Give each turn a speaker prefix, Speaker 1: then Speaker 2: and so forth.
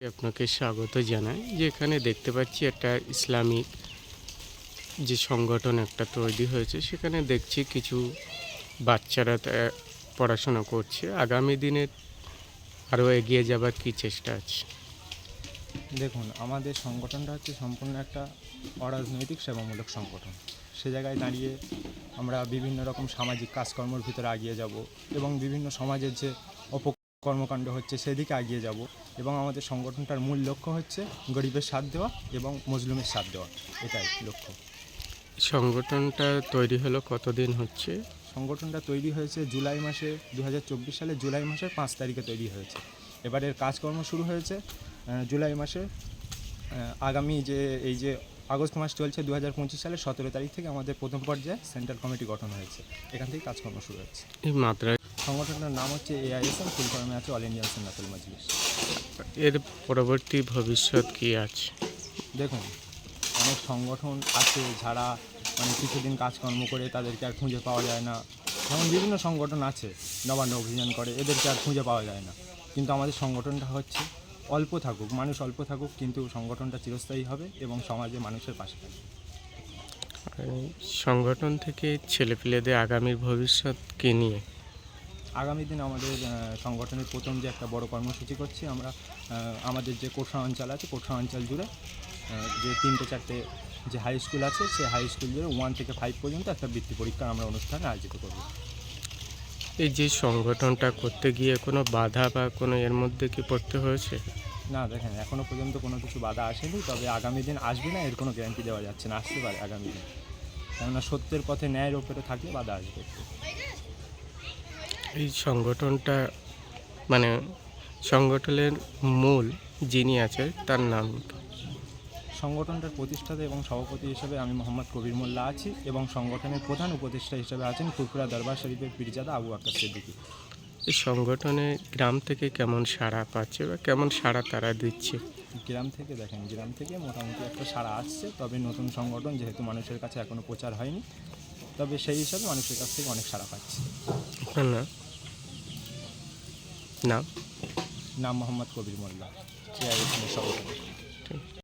Speaker 1: আপনাকে স্বাগত জানাই। যে এখানে দেখতে পাচ্ছি একটা ইসলামিক যে সংগঠন একটা তৈরি হয়েছে, সেখানে দেখছি কিছু বাচ্চারা পড়াশোনা করছে। আগামী দিনে আরও এগিয়ে যাবার কি চেষ্টা আছে?
Speaker 2: দেখুন, আমাদের সংগঠনটা হচ্ছে সম্পূর্ণ একটা অরাজনৈতিক সেবামূলক সংগঠন। সে জায়গায় দাঁড়িয়ে আমরা বিভিন্ন রকম সামাজিক কাজকর্মের ভিতরে এগিয়ে যাব এবং বিভিন্ন সমাজের যে অপকর্মকাণ্ড হচ্ছে সেদিকে এগিয়ে যাব এবং আমাদের সংগঠনটার মূল লক্ষ্য হচ্ছে গরিবের সাথ দেওয়া এবং মজলুমের সাথ দেওয়া। এটাই লক্ষ্য।
Speaker 1: সংগঠনটা তৈরি হলো কতদিন হচ্ছে?
Speaker 2: সংগঠনটা তৈরি হয়েছে জুলাই মাসে দু হাজার চব্বিশ সালে জুলাই মাসের পাঁচ তারিখে তৈরি হয়েছে। এবারের কাজকর্ম শুরু হয়েছে জুলাই মাসে আগামী যে এই যে আগস্ট মাস চলছে দু হাজার পঁচিশ সালে সতেরো তারিখ থেকে আমাদের প্রথম পর্যায়ে সেন্ট্রাল কমিটি গঠন হয়েছে। এখান থেকে কাজকর্ম শুরু হচ্ছে
Speaker 1: এই মাত্রায়
Speaker 2: সংগঠনটার নাম হচ্ছে এআইএসএম ফুল ফর্মে আছে অল ইন্ডিয়া সুন্নাতুল মজলিস
Speaker 1: এর পরবর্তী ভবিষ্যৎ কি আছে?
Speaker 2: দেখুন অনেক সংগঠন আছে যারা মানে কিছুদিন কাজকর্ম করে তাদেরকে আর খুঁজে পাওয়া যায় না। যেমন বিভিন্ন সংগঠন আছে নবান্ন অভিযান করে এদেরকে আর খুঁজে পাওয়া যায় না। কিন্তু আমাদের সংগঠনটা হচ্ছে অল্প থাকুক মানুষ অল্প থাকুক কিন্তু সংগঠনটা চিরস্থায়ী হবে এবং সমাজে মানুষের পাশে থাকবে।
Speaker 1: সংগঠন থেকে ছেলেপিলেদের আগামীর ভবিষ্যৎ কি নিয়ে?
Speaker 2: আগামী দিন আমাদের সংগঠনের প্রথম যে একটা বড় কর্মসূচি করছি আমরা আমাদের যে কোঠা অঞ্চল আছে কোঠা অঞ্চল জুড়ে যে তিনটে চারটে যে হাই স্কুল আছে সেই হাই স্কুল জুড়ে ওয়ান থেকে ফাইভ পর্যন্ত একটা বৃত্তি পরীক্ষা আমরা অনুষ্ঠান আয়োজিত করব।
Speaker 1: এই যে সংগঠনটা করতে গিয়ে কোনো বাধা বা কোনো এর মধ্যে কি পড়তে হয়েছে?
Speaker 2: না দেখেন এখনও পর্যন্ত কোনো কিছু বাধা আসেনি তবে আগামী দিন আসবে না এর কোনো গ্যারান্টি দেওয়া যাচ্ছে না আসতে পারে আগামী দিন। কেননা সত্যের পথে ন্যায়ের ওপরে থাকলে বাধা আসবে।
Speaker 1: এই সংগঠনটা মানে সংগঠনের মূল যিনি আছে তার নাম
Speaker 2: সংগঠনটার প্রতিষ্ঠাতা এবং সভাপতি হিসেবে আমি মোহাম্মদ কবির মোল্লা আছি এবং সংগঠনের প্রধান উপদেষ্টা হিসেবে আছেন ফুরফুরা দরবার শরীফের পীরজাদা আবু আক্কার সিদ্দিকী।
Speaker 1: এই সংগঠনে গ্রাম থেকে কেমন সাড়া পাচ্ছে বা কেমন সাড়া তারা দিচ্ছে?
Speaker 2: গ্রাম থেকে দেখেন গ্রাম থেকে মোটামুটি একটা সাড়া আসছে তবে নতুন সংগঠন যেহেতু মানুষের কাছে এখনও প্রচার হয়নি তবে সেই হিসাবে মানুষের কাছ থেকে অনেক সাড়া পাচ্ছে।
Speaker 1: আপনার নাম? নাম
Speaker 2: মোহাম্মদ কবির মোল্লা চেয়ার